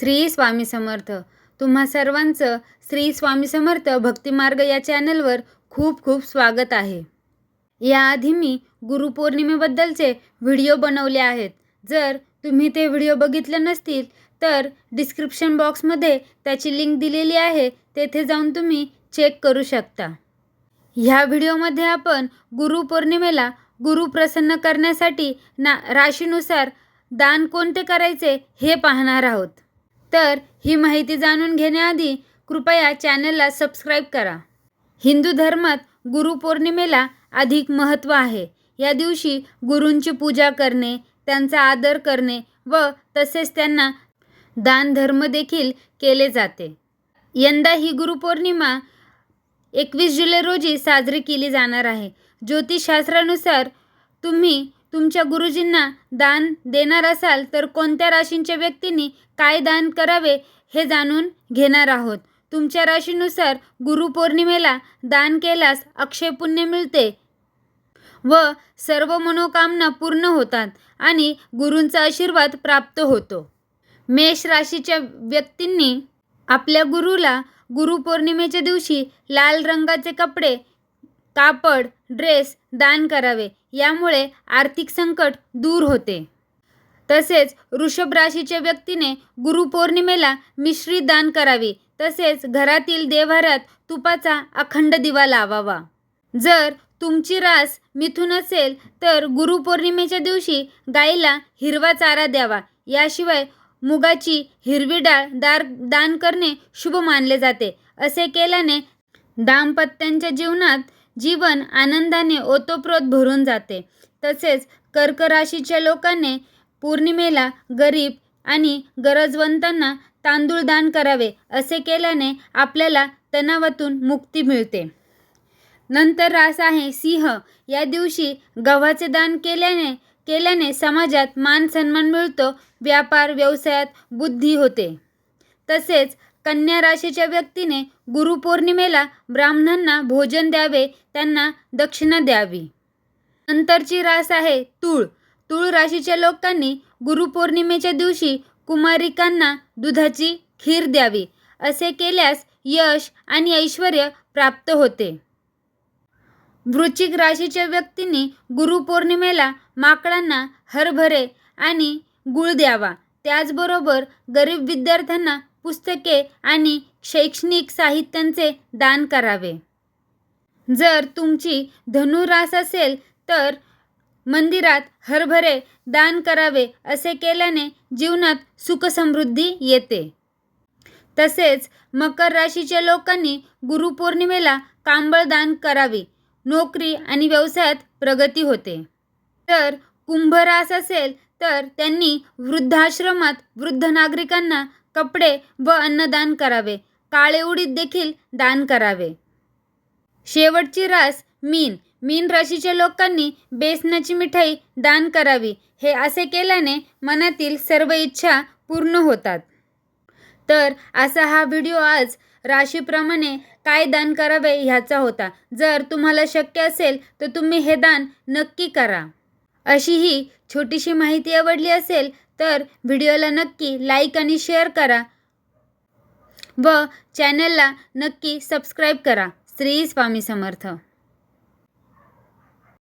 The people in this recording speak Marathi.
श्री स्वामी समर्थ. तुम्हा सर्वांचं श्री स्वामी समर्थ भक्तिमार्ग या चॅनलवर खूप खूप स्वागत आहे. याआधी मी गुरुपौर्णिमेबद्दलचे व्हिडिओ बनवले आहेत. जर तुम्ही ते व्हिडिओ बघितले नसतील तर डिस्क्रिप्शन बॉक्समध्ये त्याची लिंक दिलेली आहे तेथे जाऊन तुम्ही चेक करू शकता. ह्या व्हिडिओमध्ये आपण गुरुपौर्णिमेला गुरु प्रसन्न करण्यासाठी ना राशीनुसार दान कोणते करायचे हे पाहणार आहोत. तर ही माहिती जाणून घेण्याआधी कृपया चॅनलला सबस्क्राईब करा. हिंदू धर्मात गुरुपौर्णिमेला अधिक महत्त्व आहे. या दिवशी गुरूंची पूजा करणे त्यांचा आदर करणे व तसेच त्यांना दानधर्म देखील केले जाते. यंदा ही गुरुपौर्णिमा एकवीस जुलै रोजी साजरी केली जाणार आहे. ज्योतिषशास्त्रानुसार तुम्ही तुमच्या गुरुजींना दान देणार असाल तर कोणत्या राशींच्या व्यक्तींनी काय दान करावे हे जाणून घेणार आहोत. तुमच्या राशीनुसार गुरुपौर्णिमेला दान केल्यास अक्षय पुण्य मिळते व सर्व मनोकामना पूर्ण होतात आणि गुरूंचा आशीर्वाद प्राप्त होतो. मेष राशीच्या व्यक्तींनी आपल्या गुरुला गुरुपौर्णिमेच्या दिवशी लाल रंगाचे कपडे कापड ड्रेस दान करावे यामुळे आर्थिक संकट दूर होते. तसेच वृषभ राशीच्या व्यक्तीने गुरुपौर्णिमेला मिश्री दान करावी तसेच घरातील देव्हाऱ्यात तुपाचा अखंड दिवा लावावा. जर तुमची रास मिथून असेल तर गुरुपौर्णिमेच्या दिवशी गाईला हिरवा चारा द्यावा. याशिवाय मुगाची हिरवी डाळ दार दान करणे शुभ मानले जाते. असे केल्याने दाम्पत्यांच्या जीवनात जीवन आनंदाने ओतोप्रोत भरून जाते. तसेच कर्क राशीच्या लोकांनी पौर्णिमेला गरीब आणि गरजवंतांना तांदूळ दान करावे असे केल्याने आपल्याला तणावातून मुक्ती मिळते. नंतर रास आहे सिंह. या दिवशी गव्हाचे दान केल्याने केल्याने समाजात मान सन्मान मिळतो व्यापार व्यवसायात बुद्धी होते. तसेच कन्या राशीच्या व्यक्तीने गुरुपौर्णिमेला ब्राह्मणांना भोजन द्यावे त्यांना दक्षिणा द्यावी. नंतरची रास आहे तूळ. तूळ राशीच्या लोकांनी गुरुपौर्णिमेच्या दिवशी कुमारिकांना दुधाची खीर द्यावी असे केल्यास यश आणि ऐश्वर प्राप्त होते. वृश्चिक राशीच्या व्यक्तींनी गुरुपौर्णिमेला माकडांना हरभरे आणि गुळ द्यावा. त्याचबरोबर गरीब विद्यार्थ्यांना पुस्तके आणि शैक्षणिक साहित्यांचे दान करावे. जर तुमची धनुरास असेल तर मंदिरात हरभरे दान करावे असे केल्याने जीवनात सुखसमृद्धी येते. तसेच मकर राशीच्या लोकांनी गुरुपौर्णिमेला कांबळ दान करावी. नोकरी आणि व्यवसायात प्रगती होते. तर कुंभ रास असेल तर त्यांनी वृद्धाश्रमात वृद्ध नागरिकांना कपडे व अन्नदान करावे. काळे उडीद देखील दान करावे. शेवटची रास मीन. मीन राशीच्या लोकांनी बेसनाची मिठाई दान करावी. हे असे केल्याने मनातील सर्व इच्छा पूर्ण होतात. तर असा हा व्हिडिओ आज राशीप्रमाणे काय दान करावे ह्याचा होता. जर तुम्हाला शक्य असेल तर तुम्ही हे दान नक्की करा. अशी ही छोटीशी माहिती आवडली असेल तर व्हिडिओला नक्की लाईक आणि शेअर करा व चॅनलला नक्की सबस्क्राईब करा. श्री स्वामी समर्थ.